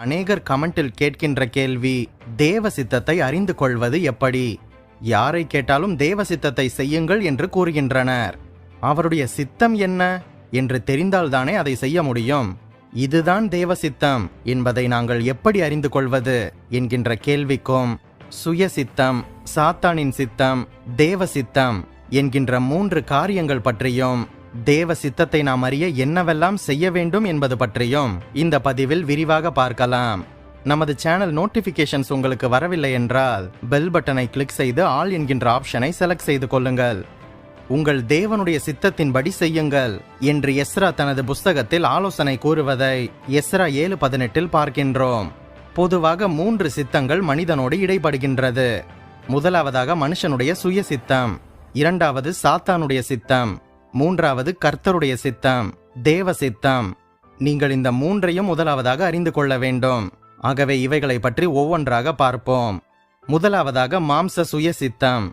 அநேகர் கமெண்டில் கேட்கின்ற கேள்வி தேவ சித்தத்தை அறிந்து கொள்வது எப்படி? யாரை கேட்டாலும் தேவ சித்தத்தை செய்யுங்கள் என்று கூறுகின்றனர். அவருடைய சித்தம் என்ன என்று தெரிந்தால்தானே அதை செய்ய முடியும். இதுதான் தேவ சித்தம் என்பதை நாங்கள் எப்படி அறிந்து கொள்வது என்கின்ற கேள்விக்கும் சுய சித்தம் சாத்தானின் சித்தம் தேவ சித்தம் என்கின்ற மூன்று காரியங்கள் பற்றியும் தேவ சித்தத்தை நாம் அறிய என்னவெல்லாம் செய்ய வேண்டும் என்பது பற்றியும் இந்த பதிவில் விரிவாக பார்க்கலாம். நமது சேனல் நோட்டிபிகேஷன்ஸ் உங்களுக்கு வரவில்லை என்றால் பெல் பட்டனை கிளிக் செய்து ஆல் என்கின்ற ஆப்ஷனை செலக்ட் செய்து கொள்ளுங்கள். உங்கள் தேவனுடைய சித்தத்தின்படி செய்யுங்கள் என்று எஸ்ரா தனது புஸ்தகத்தில் ஆலோசனை கூறுவதை எஸ்ரா ஏழு பதினெட்டில் பார்க்கின்றோம். பொதுவாக மூன்று சித்தங்கள் மனிதனோடு இடைப்படுகின்றது முதலாவதாக மனுஷனுடைய சுய சித்தம் இரண்டாவது சாத்தானுடைய சித்தம் மூன்றாவது கர்த்தருடைய சித்தம் தேவ சித்தம். நீங்கள் இந்த மூன்றையும் முதலாவதாக அறிந்து கொள்ள வேண்டும். ஆகவே இவைகளை பற்றி ஒவ்வொன்றாக பார்ப்போம். முதலாவதாக மாம்ச சுய சித்தம்.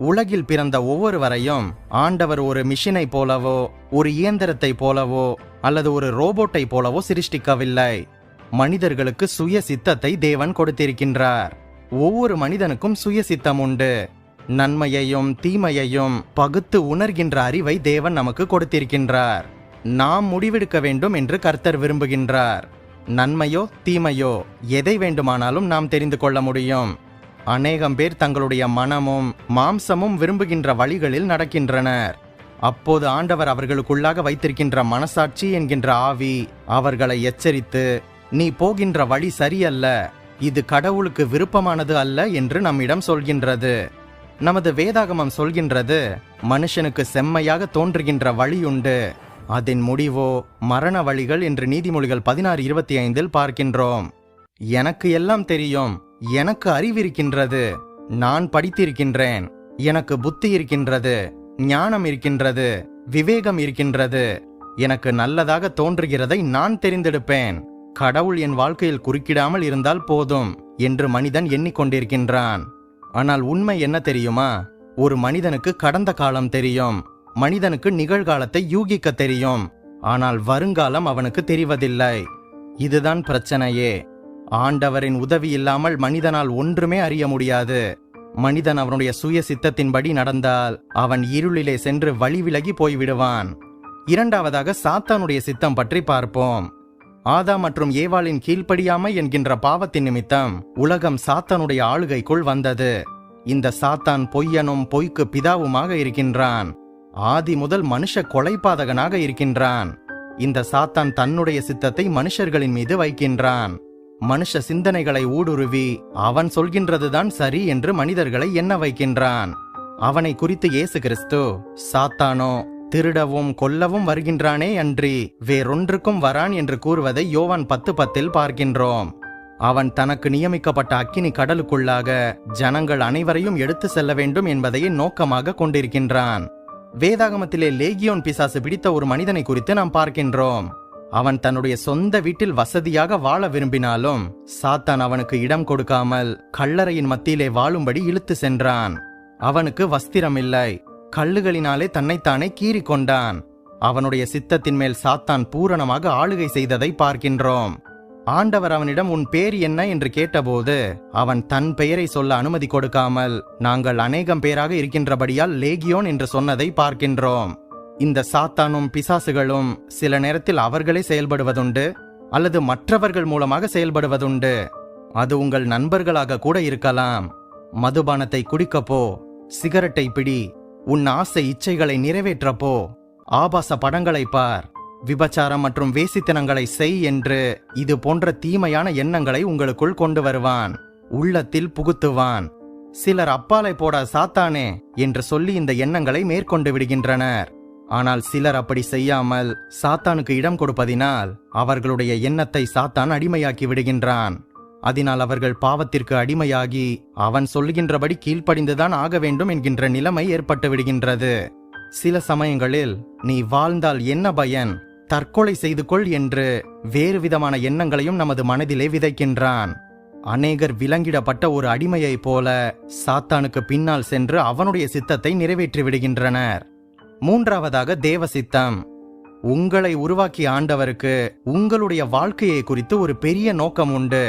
உலகில் பிறந்த ஒவ்வொருவரையும் ஆண்டவர் ஒரு மிஷினை போலவோ ஒரு இயந்திரத்தை போலவோ அல்லது ஒரு ரோபோட்டை போலவோ சிருஷ்டிக்கவில்லை. மனிதர்களுக்கு சுய சித்தத்தை தேவன் கொடுத்திருக்கின்றார். ஒவ்வொரு மனிதனுக்கும் சுய சித்தம் உண்டு. நன்மையையும் தீமையையும் பகுத்து உணர்கின்ற அறிவை தேவன் நமக்கு கொடுத்திருக்கின்றார். நாம் முடிவெடுக்க வேண்டும் என்று கர்த்தர் விரும்புகின்றார். நன்மையோ தீமையோ எதை வேண்டுமானாலும் நாம் தெரிந்து கொள்ள முடியும். அநேகம் பேர் தங்களுடைய மனமும் மாம்சமும் விரும்புகின்ற வழிகளில் நடக்கின்றனர். அப்போது ஆண்டவர் அவர்களுக்குள்ளாக வைத்திருக்கின்ற மனசாட்சி என்கின்ற ஆவி அவர்களை எச்சரித்து நீ போகின்ற வழி சரியல்ல இது கடவுளுக்கு விருப்பமானது அல்ல என்று நம்மிடம் சொல்கின்றது. நமது வேதாகமம் சொல்கின்றது மனுஷனுக்கு செம்மையாக தோன்றுகின்ற வழியுண்டு. அதன் முடிவோ மரண வழிகள் என்று நீதிமொழிகள் பதினாறு இருபத்தி ஐந்தில் பார்க்கின்றோம். எனக்கு எல்லாம் தெரியும் எனக்கு அறிவிருக்கின்றது நான் படித்திருக்கின்றேன். எனக்கு புத்தி இருக்கின்றது ஞானம் இருக்கின்றது விவேகம் இருக்கின்றது. எனக்கு நல்லதாக தோன்றுகிறதை நான் தெரிந்தெடுப்பேன். கடவுள் என் வாழ்க்கையில் குறுக்கிடாமல் இருந்தால் போதும் என்று மனிதன் எண்ணிக்கொண்டிருக்கின்றான். ஆனால் உண்மை என்ன தெரியுமா? ஒரு மனிதனுக்கு கடந்த காலம் தெரியும். மனிதனுக்கு நிகழ்காலத்தை யூகிக்க தெரியும். ஆனால் வருங்காலம் அவனுக்கு தெரிவதில்லை. இதுதான் பிரச்சனையே. ஆண்டவரின் உதவி இல்லாமல் மனிதனால் ஒன்றுமே அறிய முடியாது. மனிதன் அவனுடைய சுய சித்தத்தின்படி நடந்தால் அவன் இருளிலே சென்று வழி விலகி போய்விடுவான். இரண்டாவதாக சாத்தானுடைய சித்தம் பற்றி பார்ப்போம். ஆதா மற்றும் ஏவாளின் கீழ்ப்படியாமை என்கின்ற பாவத்தின் நிமித்தம் உலகம் சாத்தானுடைய ஆளுகைக்குள் வந்தது. இந்த சாத்தான் பொய்யனும் பொய்க்கு பிதாவுமாக இருக்கின்றான். ஆதி முதல் மனுஷ கொலைபாதகனாக இருக்கின்றான். இந்த சாத்தான் தன்னுடைய சித்தத்தை மனுஷர்களின் மீது வைக்கின்றான். மனுஷ சிந்தனைகளை ஊடுருவி அவன் சொல்கின்றதுதான் சரி என்று மனிதர்களை எண்ண வைக்கின்றான். அவனை குறித்து இயேசு கிறிஸ்து சாத்தானோ திருடவும் கொல்லவும் வருகின்றானே அன்றி வேறொன்றுக்கும் வரான் என்று கூறுவதை யோவான் பத்து பத்தில் பார்க்கின்றோம். அவன் தனக்கு நியமிக்கப்பட்ட அக்கினி கடலுக்குள்ளாக ஜனங்கள் அனைவரையும் எடுத்து செல்ல வேண்டும் என்பதையே நோக்கமாக கொண்டிருக்கின்றான். வேதாகமத்திலே லேகியோன் பிசாசு பிடித்த ஒரு மனிதனை குறித்து நாம் பார்க்கின்றோம். அவன் தன்னுடைய சொந்த வீட்டில் வசதியாக வாழ விரும்பினாலும் சாத்தான் அவனுக்கு இடம் கொடுக்காமல் கல்லறையின் மத்தியிலே வாழும்படி இழுத்து சென்றான். அவனுக்கு வஸ்திரம் இல்லை கல்லுகளினாலே தன்னைத்தானே கீறி கொண்டான் அவனுடைய சித்தத்தின் மேல் சாத்தான் பூரணமாக ஆளுகை செய்ததை பார்க்கின்றோம். ஆண்டவர் அவனிடம் உன் பேர் என்ன? என்று கேட்டபோது அவன் தன் பெயரை சொல்ல அனுமதி கொடுக்காமல் நாங்கள் அநேகம் பேராக இருக்கின்றபடியால் லேகியோன் என்று சொன்னதை பார்க்கின்றோம். இந்த சாத்தானும் பிசாசுகளும் சில நேரத்தில் அவர்களே செயல்படுவதுண்டு அல்லது மற்றவர்கள் மூலமாக செயல்படுவதுண்டு. அது உங்கள் நண்பர்களாக கூட இருக்கலாம். மதுபானத்தை குடிக்கப்போ சிகரெட்டை பிடி உன் ஆசை இச்சைகளை நிறைவேற்றப்போ. ஆபாச படங்களை பார். விபச்சாரம் மற்றும் வேசித்தனங்களை செய் என்று இது போன்ற தீமையான எண்ணங்களை உங்களுக்குள் கொண்டு வருவான். உள்ளத்தில் புகுத்துவான். சிலர் அப்பாலை போட சாத்தானே என்று சொல்லி இந்த எண்ணங்களை மேற்கொண்டு விடுகின்றனர். ஆனால் சிலர் அப்படி செய்யாமல் சாத்தானுக்கு இடம் கொடுப்பதினால் அவர்களுடைய எண்ணத்தை சாத்தான் அடிமையாக்கி விடுகின்றான். அதனால் அவர்கள் பாவத்திற்கு அடிமையாகி அவன் சொல்லுகின்றபடி கீழ்ப்படிந்துதான் ஆக வேண்டும் என்கின்ற நிலைமை ஏற்பட்டு விடுகின்றது. சில சமயங்களில் நீ வாழ்ந்தால் என்ன பயன்? தற்கொலை செய்து கொள் என்று வேறு விதமான எண்ணங்களையும் நமது மனதிலே விதைக்கின்றான். அநேகர் விலங்கிடப்பட்ட ஒரு அடிமையைப் போல சாத்தானுக்கு பின்னால் சென்று அவனுடைய சித்தத்தை நிறைவேற்றி விடுகின்றனர். மூன்றாவதாக தேவ சித்தம் உங்களை உருவாக்கிய ஆண்டவருக்கு உங்களுடைய வாழ்க்கையை குறித்து ஒரு பெரிய நோக்கம் உண்டு.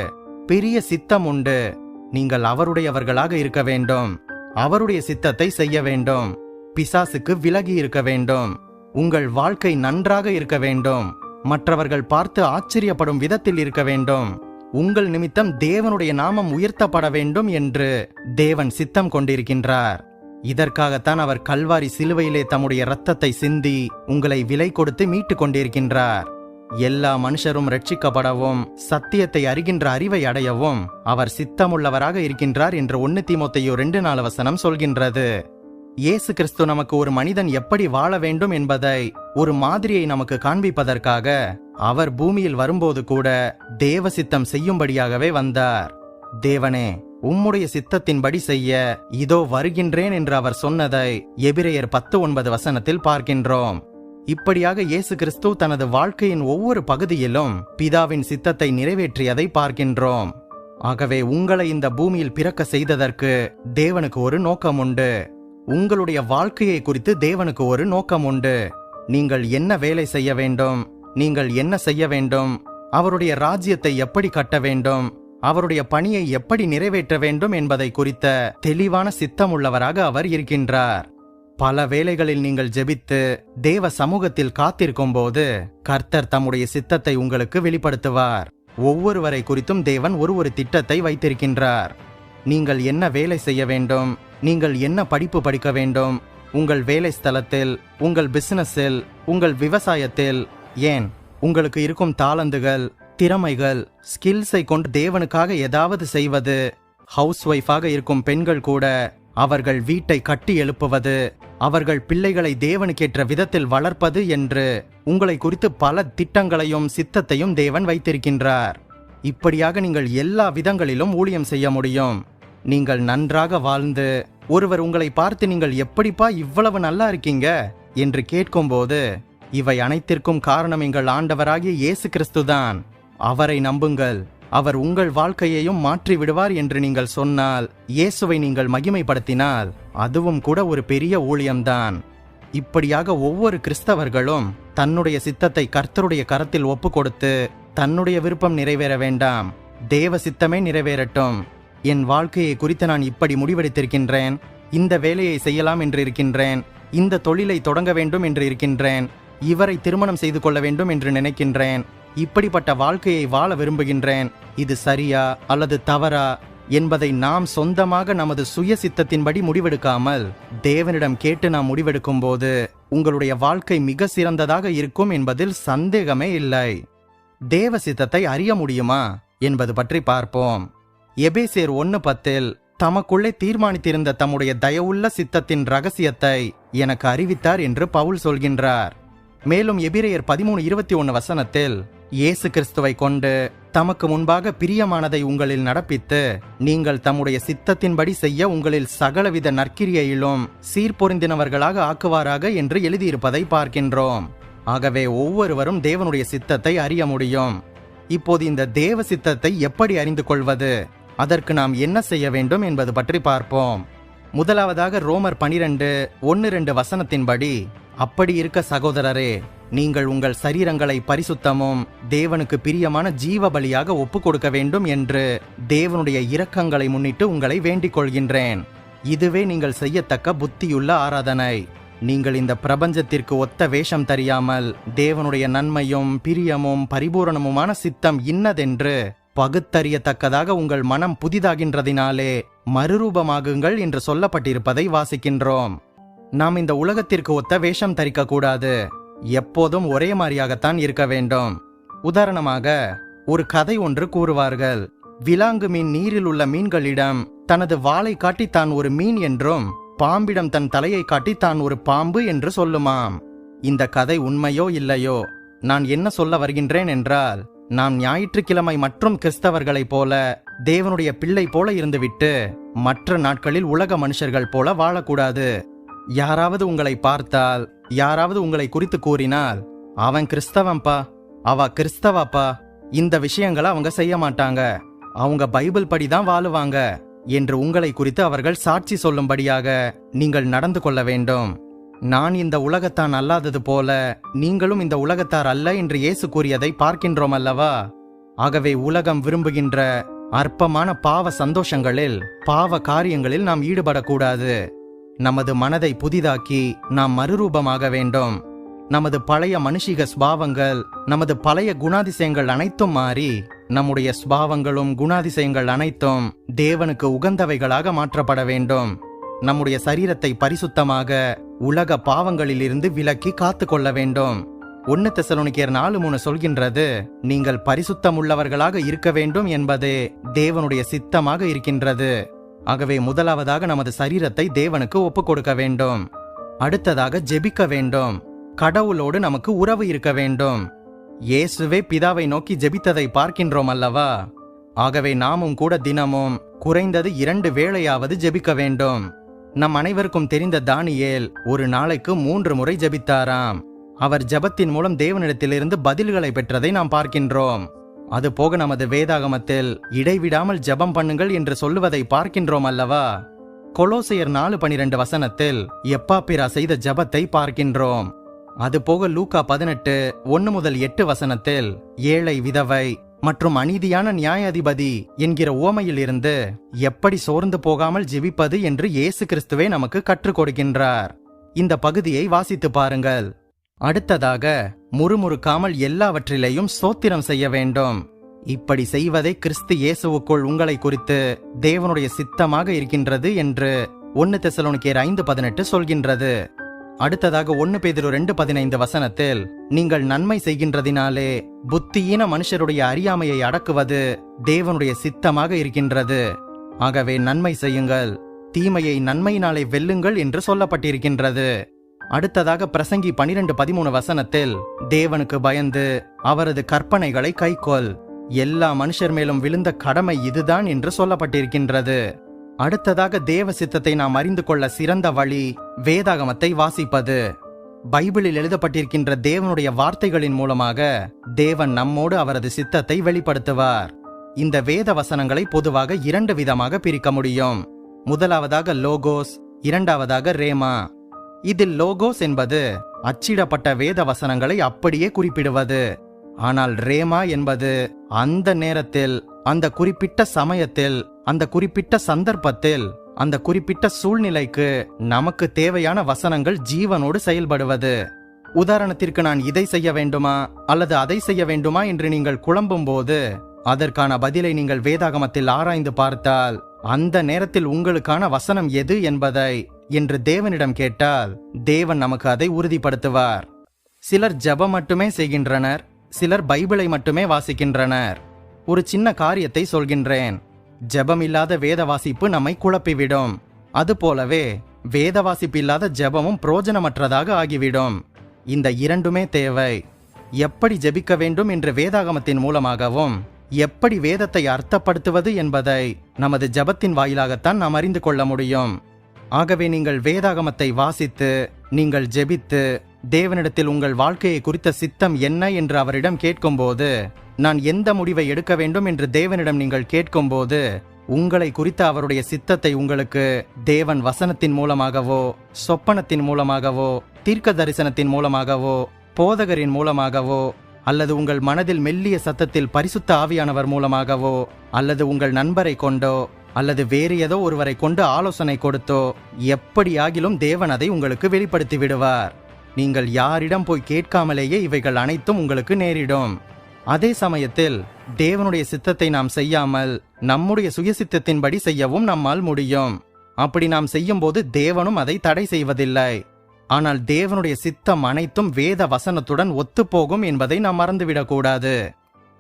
பெரிய சித்தம் உண்டு. நீங்கள் அவருடையவர்களாக இருக்க வேண்டும். அவருடைய சித்தத்தை செய்ய வேண்டும். பிசாசுக்கு விலகி இருக்க வேண்டும். உங்கள் வாழ்க்கை நன்றாக இருக்க வேண்டும். மற்றவர்கள் பார்த்து ஆச்சரியப்படும் விதத்தில் இருக்க வேண்டும். உங்கள் நிமித்தம் தேவனுடைய நாமம் உயர்த்தப்பட வேண்டும் என்று தேவன் சித்தம் கொண்டிருக்கின்றார். இதற்காகத்தான் அவர் கல்வாரி சிலுவையிலே தம்முடைய இரத்தத்தை சிந்தி உங்களை விலை கொடுத்து மீட்டுக் கொண்டிருக்கின்றார். எல்லா மனுஷரும் ரட்சிக்கப்படவும் சத்தியத்தை அறிகின்ற அறிவை அடையவும் அவர் சித்தமுள்ளவராக இருக்கின்றார் என்று ஒன்னு தீமோத்தையோ ரெண்டு நாலு வசனம் சொல்கின்றது. இயேசு கிறிஸ்து நமக்கு ஒரு மனிதன் எப்படி வாழ வேண்டும் என்பதை ஒரு மாதிரியை நமக்கு காண்பிப்பதற்காக அவர் பூமியில் வரும்போது கூட தேவ சித்தம் செய்யும்படியாகவே வந்தார். தேவனே உம்முடைய சித்தத்தின்படி செய்ய இதோ வருகின்றேன் என்று அவர் சொன்னதை எபிரேயர் பத்து ஒன்பது வசனத்தில் பார்க்கின்றோம். இப்படியாக இயேசு கிறிஸ்து தனது வாழ்க்கையின் ஒவ்வொரு பகுதியிலும் பிதாவின் சித்தத்தை நிறைவேற்றியதை பார்க்கின்றோம். ஆகவே உங்களை இந்த பூமியில் பிறக்க செய்ததற்கு தேவனுக்கு ஒரு நோக்கம் உண்டு. உங்களுடைய வாழ்க்கையை குறித்து தேவனுக்கு ஒரு நோக்கம் உண்டு. நீங்கள் என்ன வேலை செய்ய வேண்டும்? நீங்கள் என்ன செய்ய வேண்டும்? அவருடைய ராஜ்யத்தை எப்படி கட்ட வேண்டும்? அவருடைய பணியை எப்படி நிறைவேற்ற வேண்டும் என்பதை குறித்த தெளிவான சித்தமுள்ளவராக அவர் இருக்கின்றார். பல வேளைகளில் நீங்கள் ஜெபித்து தேவ சமூகத்தில் காத்திருக்கும் போது கர்த்தர் தம்முடைய சித்தத்தை உங்களுக்கு வெளிப்படுத்துவார். ஒவ்வொருவரை குறித்தும் தேவன் ஒரு ஒரு திட்டத்தை வைத்திருக்கின்றார். நீங்கள் என்ன வேலை செய்ய வேண்டும்? நீங்கள் என்ன படிப்பு படிக்க வேண்டும்? உங்கள் வேலை ஸ்தலத்தில் உங்கள் பிசினஸில் உங்கள் விவசாயத்தில் ஏன்? உங்களுக்கு இருக்கும் தாளந்துகள் திறமைகள் ஸ்கில்ஸை கொண்டு தேவனுக்காக ஏதாவது செய்வது. ஹவுஸ் ஒய்ஃபாக இருக்கும் பெண்கள் கூட அவர்கள் வீட்டை கட்டி எழுப்புவது அவர்கள் பிள்ளைகளை தேவனுக்கேற்ற விதத்தில் வளர்ப்பது என்று உங்களை குறித்து பல திட்டங்களையும் சித்தத்தையும் தேவன் வைத்திருக்கின்றார். இப்படியாக நீங்கள் எல்லா விதங்களிலும் ஊழியம் செய்ய முடியும். நீங்கள் நன்றாக வாழ்ந்து ஒருவர் உங்களை பார்த்து நீங்கள் எப்படிப்பா இவ்வளவு நல்லா இருக்கீங்க? என்று கேட்கும்போது இவை அனைத்திற்கும் காரணம் எங்கள் ஆண்டவராகிய இயேசு கிறிஸ்துதான். அவரை நம்புங்கள். அவர் உங்கள் வாழ்க்கையையும் மாற்றி விடுவார் என்று நீங்கள் சொன்னால் இயேசுவை நீங்கள் மகிமைப்படுத்தினால் அதுவும் கூட ஒரு பெரிய ஊழியம்தான். இப்படியாக ஒவ்வொரு கிறிஸ்தவர்களும் தன்னுடைய சித்தத்தை கர்த்தருடைய கரத்தில் ஒப்பு கொடுத்து தன்னுடைய விருப்பம் நிறைவேற வேண்டாம் தேவ சித்தமே நிறைவேறட்டும். என் வாழ்க்கையை குறித்து நான் இப்படி முடிவெடுத்திருக்கின்றேன் இந்த வேலையை செய்யலாம் என்று இருக்கின்றேன் இந்த தொழிலை தொடங்க வேண்டும் என்று இருக்கின்றேன் இவரை திருமணம் செய்து கொள்ள வேண்டும் என்று நினைக்கின்றேன் இப்படிப்பட்ட வாழ்க்கையை வாழ விரும்புகின்றேன். இது சரியா அல்லது தவறா என்பதை நாம் சொந்தமாக நமது சுய சித்தத்தின்படி முடிவெடுக்காமல் தேவனிடம் கேட்டு நாம் முடிவெடுக்கும் போது உங்களுடைய வாழ்க்கை மிக சிறந்ததாக இருக்கும் என்பதில் சந்தேகமே இல்லை. தேவ சித்தத்தை அறிய முடியுமா என்பது பற்றி பார்ப்போம். எபேசேர் ஒன்னு பத்தில் தமக்குள்ளே தீர்மானித்திருந்த தம்முடைய தயவுள்ள சித்தத்தின் ரகசியத்தை எனக்கு அறிவித்தார் என்று பவுல் சொல்கின்றார். மேலும் எபிரேயர் பதிமூணு இருபத்தி ஒன்னு வசனத்தில் இயேசு கிறிஸ்துவை கொண்டு தமக்கு முன்பாக பிரியமானதை உங்களில் நடப்பித்து நீங்கள் தம்முடைய சித்தத்தின்படி செய்ய உங்களில் சகலவித நற்கிரியையிலும் சீர்பொருந்தினவர்களாக ஆக்குவாராக என்று எழுதியிருப்பதை பார்க்கின்றோம். ஆகவே ஒவ்வொருவரும் தேவனுடைய சித்தத்தை அறிய முடியும். இப்போது இந்த தேவ சித்தத்தை எப்படி அறிந்து கொள்வது? அதற்கு நாம் என்ன செய்ய வேண்டும் என்பது பற்றி பார்ப்போம். முதலாவதாக ரோமர் பனிரெண்டு ஒன்று ரெண்டு வசனத்தின்படி அப்படி இருக்க சகோதரரே நீங்கள் உங்கள் சரீரங்களை பரிசுத்தமும் தேவனுக்கு பிரியமான ஜீவ பலியாக ஒப்பு கொடுக்க வேண்டும் என்று தேவனுடைய இரக்கங்களை முன்னிட்டு உங்களை வேண்டிக் கொள்கின்றேன். இதுவே நீங்கள் செய்யத்தக்க புத்தியுள்ள ஆராதனை. நீங்கள் இந்த பிரபஞ்சத்திற்கு ஒத்த வேஷம் தெரியாமல் தேவனுடைய நன்மையும் பிரியமும் பரிபூரணமுமான சித்தம் இன்னதென்று பகுத்தறியத்தக்கதாக உங்கள் மனம் புதிதாகின்றதினாலே மறுரூபமாகுங்கள் என்று சொல்லப்பட்டிருப்பதை வாசிக்கின்றோம். நாம் இந்த உலகத்திற்கு ஒத்த வேஷம் தரிக்கக்கூடாது. எப்போதும் ஒரே மாதிரியாகத்தான் இருக்க வேண்டும். உதாரணமாக ஒரு கதை ஒன்று கூறுவார்கள். விலாங்கு மீன் நீரில் உள்ள மீன்களிடம் தனது வாளை காட்டி தான் ஒரு மீன் என்றும் பாம்பிடம் தன் தலையை காட்டி தான் ஒரு பாம்பு என்று சொல்லுமாம். இந்த கதை உண்மையோ இல்லையோ நான் என்ன சொல்ல வருகின்றேன் என்றால் நாம் ஞாயிற்றுக்கிழமை மற்றும் கிறிஸ்தவர்களைப் போல தேவனுடைய பிள்ளை போல இருந்துவிட்டு மற்ற நாட்களில் உலக மனுஷர்கள் போல வாழக்கூடாது. யாராவது உங்களை பார்த்தால் யாராவது உங்களை குறித்து கூறினால் அவன் கிறிஸ்தவன்பா அவ கிறிஸ்தவாப்பா இந்த விஷயங்களை அவங்க செய்ய மாட்டாங்க. அவங்க பைபிள் படி தான் வாழுவாங்க என்று உங்களை குறித்து அவர்கள் சாட்சி சொல்லும்படியாக நீங்கள் நடந்து கொள்ள வேண்டும். நான் இந்த உலகத்தான் அல்லாதது போல நீங்களும் இந்த உலகத்தார் அல்ல என்று இயேசு கூறியதை பார்க்கின்றோம் அல்லவா? ஆகவே உலகம் விரும்புகின்ற அற்பமான பாவ சந்தோஷங்களில் பாவ காரியங்களில் நாம் ஈடுபடக்கூடாது. நமது மனதை புதிதாக்கி நாம் மறுரூபமாக வேண்டும். நமது பழைய மனுஷிக ஸ்பாவங்கள் நமது பழைய குணாதிசயங்கள் அனைத்தும் மாறி நம்முடைய ஸ்பாவங்களும் குணாதிசயங்கள் அனைத்தும் தேவனுக்கு உகந்தவைகளாக மாற்றப்பட வேண்டும். நம்முடைய சரீரத்தை பரிசுத்தமாக உலக பாவங்களிலிருந்து விலக்கி காத்து கொள்ள வேண்டும். ஒன்னு தெசலோனிக்கேர் நாலு மூணு சொல்கின்றது நீங்கள் பரிசுத்தம் உள்ளவர்களாக இருக்க வேண்டும் என்பதே தேவனுடைய சித்தமாக இருக்கின்றது. ஆகவே முதலாவதாக நமது சரீரத்தை தேவனுக்கு ஒப்புக் கொடுக்க வேண்டும். அடுத்ததாக ஜெபிக்க வேண்டும். கடவுளோடு நமக்கு உறவு இருக்க வேண்டும். இயேசுவே பிதாவை நோக்கி ஜெபித்ததை பார்க்கின்றோம் அல்லவா? ஆகவே நாமும் கூட தினமும் குறைந்தது இரண்டு வேளையாவது ஜெபிக்க வேண்டும். நம் அனைவருக்கும் தெரிந்த தானியேல் ஒரு நாளைக்கு மூன்று முறை ஜெபித்தாராம். அவர் ஜெபத்தின் மூலம் தேவனிடத்திலிருந்து பதில்களை பெற்றதை நாம் பார்க்கின்றோம். அதுபோக நமது வேதாகமத்தில் இடைவிடாமல் ஜெபம் பண்ணுங்கள் என்று சொல்லுவதை பார்க்கின்றோம் அல்லவா? கொலோசையர் நாலு பனிரெண்டு வசனத்தில் எப்பாப்பிரா செய்த ஜபத்தை பார்க்கின்றோம். அதுபோக லூக்கா பதினெட்டு ஒன்னு முதல் எட்டு வசனத்தில் ஏழை விதவை மற்றும் அநீதியான நியாயாதிபதி என்கிற உவமையில் இருந்து எப்படி சோர்ந்து போகாமல் ஜெபிப்பது என்று இயேசு கிறிஸ்துவே நமக்கு கற்றுக் கொடுக்கின்றார். இந்த பகுதியை வாசித்து பாருங்கள். அடுத்ததாக முறுமுறுக்காமல் எல்லாவற்றிலையும் சோத்திரம் செய்ய வேண்டும். இப்படி செய்வதே கிறிஸ்து இயேசுவுக்குள் உங்களை குறித்து தேவனுடைய சித்தமாக இருக்கின்றது என்று ஒன்னு தெசலோனிக்கேர் ஐந்து பதினெட்டு சொல்கின்றது. அடுத்ததாக ஒன்னு பேதிரு ரெண்டு பதினைந்து வசனத்தில் நீங்கள் நன்மை செய்கின்றதினாலே புத்தியீன மனுஷருடைய அறியாமையை அடக்குவது தேவனுடைய சித்தமாக இருக்கின்றது. ஆகவே நன்மை செய்யுங்கள். தீமையை நன்மையினாலே வெல்லுங்கள் என்று சொல்லப்பட்டிருக்கின்றது. அடுத்ததாக பிரசங்கி பனிரெண்டு பதிமூணு வசனத்தில் தேவனுக்கு பயந்து அவரது கற்பனைகளை கைக்கொள். எல்லா மனுஷர் மேலும் விழுந்த கடமை இதுதான் என்று சொல்லப்பட்டிருக்கின்றது. அடுத்ததாக தேவ சித்தத்தை நாம் அறிந்து கொள்ள சிறந்த வழி வேதாகமத்தை வாசிப்பது. பைபிளில் எழுதப்பட்டிருக்கின்ற தேவனுடைய வார்த்தைகளின் மூலமாக தேவன் நம்மோடு அவரது சித்தத்தை வெளிப்படுத்துவார். இந்த வேத வசனங்களை பொதுவாக இரண்டு விதமாக பிரிக்க முடியும். முதலாவதாக லோகோஸ் இரண்டாவதாக ரேமா. இதில் லோகோஸ் என்பது அச்சிடப்பட்ட வேத வசனங்களை அப்படியே குறிப்பிடுவது. ஆனால் ரேமா என்பது அந்த நேரத்தில் அந்த குறிப்பிட்ட சமயத்தில் அந்த குறிப்பிட்ட சந்தர்ப்பத்தில் அந்த குறிப்பிட்ட சூழ்நிலைக்கு நமக்கு தேவையான வசனங்கள் ஜீவனோடு செயல்படுவது. உதாரணத்திற்கு நான் இதை செய்ய வேண்டுமா அல்லது அதை செய்ய வேண்டுமா என்று நீங்கள் குழம்பும் போது அதற்கான பதிலை நீங்கள் வேதாகமத்தில் ஆராய்ந்து பார்த்தால் அந்த நேரத்தில் உங்களுக்கான வசனம் எது என்பதை என்று தேவனிடம் கேட்டால் தேவன் நமக்கு அதை உறுதிப்படுத்துவார். சிலர் ஜெபம் மட்டுமே செய்கின்றனர் சிலர் பைபிளை மட்டுமே வாசிக்கின்றனர். ஒரு சின்ன காரியத்தை சொல்கின்றேன். ஜபம் இல்லாத வேத வாசிப்பு நம்மை குழப்பிவிடும். அதுபோலவே வேத வாசிப்பு இல்லாத ஜெபமும் பிரோஜனமற்றதாக ஆகிவிடும். இந்த இரண்டுமே தேவை. எப்படி ஜெபிக்க வேண்டும் என்ற வேதாகமத்தின் மூலமாகவும் எப்படி வேதத்தை அர்த்தப்படுத்துவது என்பதை நமது ஜெபத்தின் வாயிலாகத்தான் நாம் அறிந்து கொள்ள முடியும். ஆகவே நீங்கள் வேதாகமத்தை வாசித்து நீங்கள் ஜெபித்து தேவனிடத்தில் உங்கள் வாழ்க்கையை குறித்த சித்தம் என்ன என்று அவரிடம் கேட்கும்போது நான் எந்த முடிவை எடுக்க வேண்டும் என்று தேவனிடம் நீங்கள் கேட்கும்போது உங்களை குறித்த அவருடைய சித்தத்தை உங்களுக்கு தேவன் வசனத்தின் மூலமாகவோ சொப்பனத்தின் மூலமாகவோ தீர்க்க தரிசனத்தின் மூலமாகவோ போதகரின் மூலமாகவோ அல்லது உங்கள் மனதில் மெல்லிய சத்தத்தில் பரிசுத்த ஆவியானவர் மூலமாகவோ அல்லது உங்கள் நண்பரை கொண்டோ அல்லது வேறு ஏதோ ஒருவரை கொண்டு ஆலோசனை கொடுத்தோ எப்படியாகிலும் தேவன் அதை உங்களுக்கு வெளிப்படுத்தி விடுவார். நீங்கள் யாரிடம் போய் கேட்காமலேயே இவைகள் அனைத்தும் உங்களுக்கு நேரிடும். அதே சமயத்தில் தேவனுடைய சித்தத்தை நாம் செய்யாமல் நம்முடைய சுயசித்தத்தின்படி செய்யவும் நம்மால் முடியும். அப்படி நாம் செய்யும்போது தேவனும் அதை தடை செய்வதில்லை. ஆனால் தேவனுடைய சித்தம் அனைத்தும் வேத வசனத்துடன் ஒத்துப்போகும் என்பதை நாம் மறந்துவிடக்கூடாது.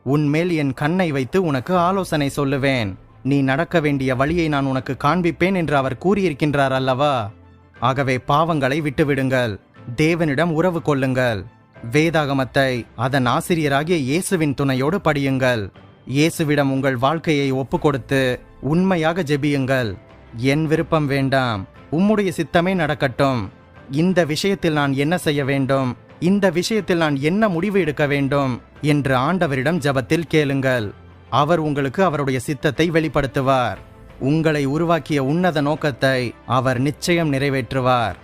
உன்மேல் என் கண்ணை வைத்து உனக்கு ஆலோசனை சொல்லுவேன். நீ நடக்க வேண்டிய வழியை நான் உனக்கு காண்பிப்பேன் என்று அவர் கூறியிருக்கின்றார் அல்லவா? ஆகவே பாவங்களை விட்டுவிடுங்கள். தேவனிடம் உறவு கொள்ளுங்கள். வேதாகமத்தை அதன் ஆசிரியராகிய இயேசுவின் துணையோடு படியுங்கள். இயேசுவிடம் உங்கள் வாழ்க்கையை ஒப்புக்கொடுத்து உண்மையாக ஜெபியுங்கள். என் விருப்பம் வேண்டாம். உம்முடைய சித்தமே நடக்கட்டும். இந்த விஷயத்தில் நான் என்ன செய்ய வேண்டும்? இந்த விஷயத்தில் நான் என்ன முடிவு எடுக்க வேண்டும்? என்று ஆண்டவரிடம் ஜெபத்தில் கேளுங்கள். அவர் உங்களுக்கு அவருடைய சித்தத்தை வெளிப்படுத்துவார். உங்களை உருவாக்கிய உன்னத நோக்கத்தை அவர் நிச்சயம் நிறைவேற்றுவார்.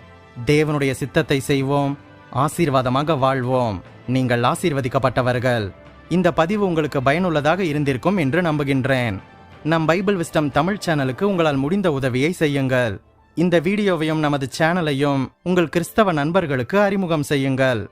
தேவனுடைய சித்தத்தை செய்வோம் ஆசீர்வாதமாக வாழ்வோம். நீங்கள் ஆசீர்வதிக்கப்பட்டவர்கள். இந்த பதிவு உங்களுக்கு பயனுள்ளதாக இருந்திருக்கும் என்று நம்புகின்றேன். நம் பைபிள் விஸ்டம் தமிழ் சேனலுக்கு உங்களால் முடிந்த உதவியை செய்யுங்கள். இந்த வீடியோவையும் நமது சேனலையும் உங்கள் கிறிஸ்தவ நண்பர்களுக்கு அறிமுகம் செய்யுங்கள்.